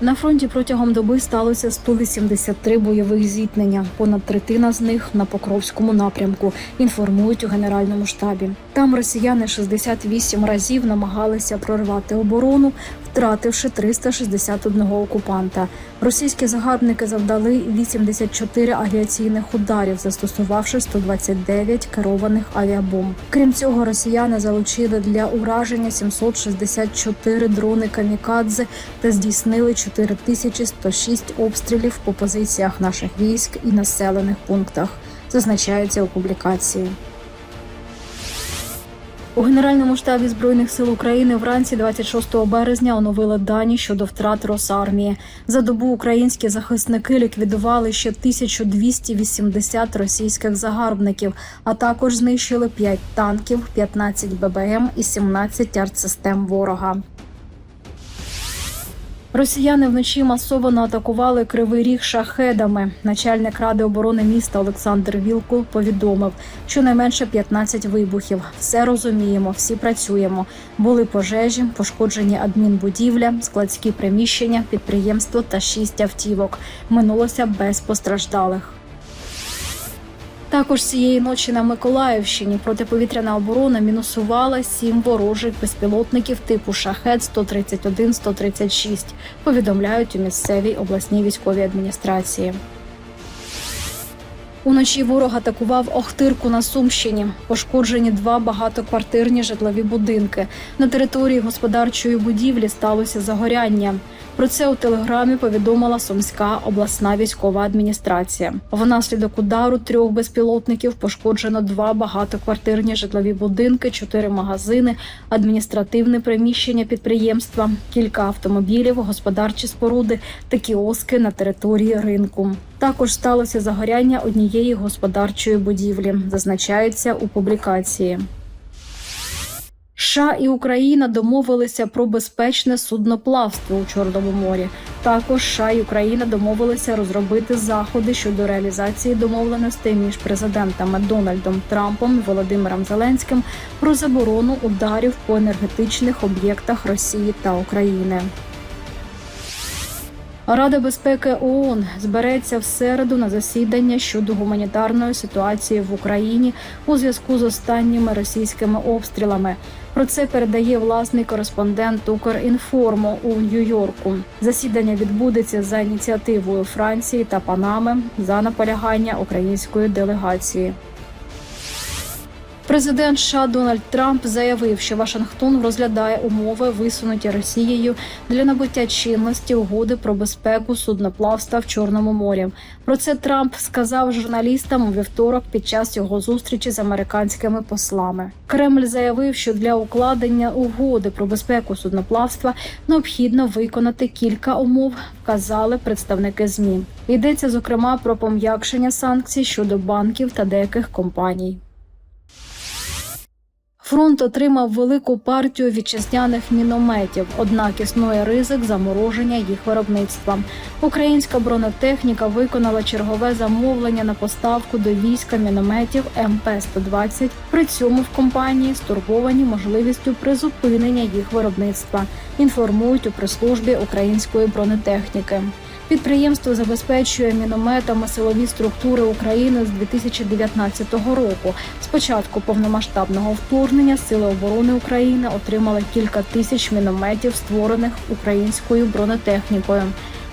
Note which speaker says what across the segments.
Speaker 1: На фронті протягом доби сталося 183 бойових зіткнення. Понад третина з них на Покровському напрямку. Інформують у генеральному штабі. Там росіяни 68 разів намагалися прорвати оборону, втративши 361 окупанта. Російські загарбники завдали 84 авіаційних ударів, застосувавши 129 керованих авіабомб. Крім цього, росіяни залучили для ураження 764 дрони камікадзе та здійснили 4106 обстрілів по позиціях наших військ і населених пунктах. Зазначається у публікації. У Генеральному штабі збройних сил України вранці 26 березня оновили дані щодо втрат Росармії. За добу українські захисники ліквідували ще 1280 російських загарбників, а також знищили 5 танків, 15 ББМ і 17 артсистем ворога. Росіяни вночі масово атакували кривий ріг шахедами. Начальник ради оборони міста Олександр Вілкул повідомив, що найменше 15 вибухів. Все розуміємо, всі працюємо. Були пожежі, пошкоджені адмінбудівля, складські приміщення, підприємство та шість автівок. Минулося без постраждалих. Також цієї ночі на Миколаївщині протиповітряна оборона мінусувала сім ворожих безпілотників типу шахет 131-136, повідомляють у місцевій обласній військовій адміністрації. Уночі ворог атакував Охтирку на Сумщині. Пошкоджені два багатоквартирні житлові будинки. На території господарчої будівлі сталося загоряння. Про це у телеграмі повідомила Сумська обласна військова адміністрація. Внаслідок удару трьох безпілотників пошкоджено два багатоквартирні житлові будинки, чотири магазини, адміністративне приміщення підприємства, кілька автомобілів, господарчі споруди та кіоски на території ринку. Також сталося загоряння однієї господарчої будівлі, зазначається у публікації. США і Україна домовилися про безпечне судноплавство у Чорному морі. Також США і Україна домовилися розробити заходи щодо реалізації домовленостей між президентами Дональдом Трампом і Володимиром Зеленським про заборону ударів по енергетичних об'єктах Росії та України. Рада безпеки ООН збереться в середу на засідання щодо гуманітарної ситуації в Україні у зв'язку з останніми російськими обстрілами. Про це передає власний кореспондент Укрінформу у Нью-Йорку. Засідання відбудеться за ініціативою Франції та Панами за наполягання української делегації. Президент США Дональд Трамп заявив, що Вашингтон розглядає умови, висунуті Росією для набуття чинності угоди про безпеку судноплавства в Чорному морі. Про це Трамп сказав журналістам у вівторок під час його зустрічі з американськими послами. Кремль заявив, що для укладення угоди про безпеку судноплавства необхідно виконати кілька умов, вказали представники змі. Йдеться зокрема про пом'якшення санкцій щодо банків та деяких компаній. Фронт отримав велику партію вітчизняних мінометів, однак існує ризик замороження їх виробництва. Українська бронетехніка виконала чергове замовлення на поставку до війська мінометів МП-120. При цьому в компанії стурбовані можливістю призупинення їх виробництва. Інформують у прес-службі української бронетехніки. Підприємство забезпечує мінометами силові структури України з 2019 року. З початку повномасштабного вторгнення Сили оборони України отримали кілька тисяч мінометів, створених українською бронетехнікою.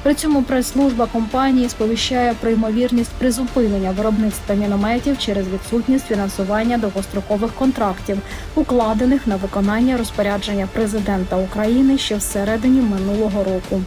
Speaker 1: При цьому прес-служба компанії сповіщає про ймовірність призупинення виробництва мінометів через відсутність фінансування довгострокових контрактів, укладених на виконання розпорядження президента України ще всередині минулого року.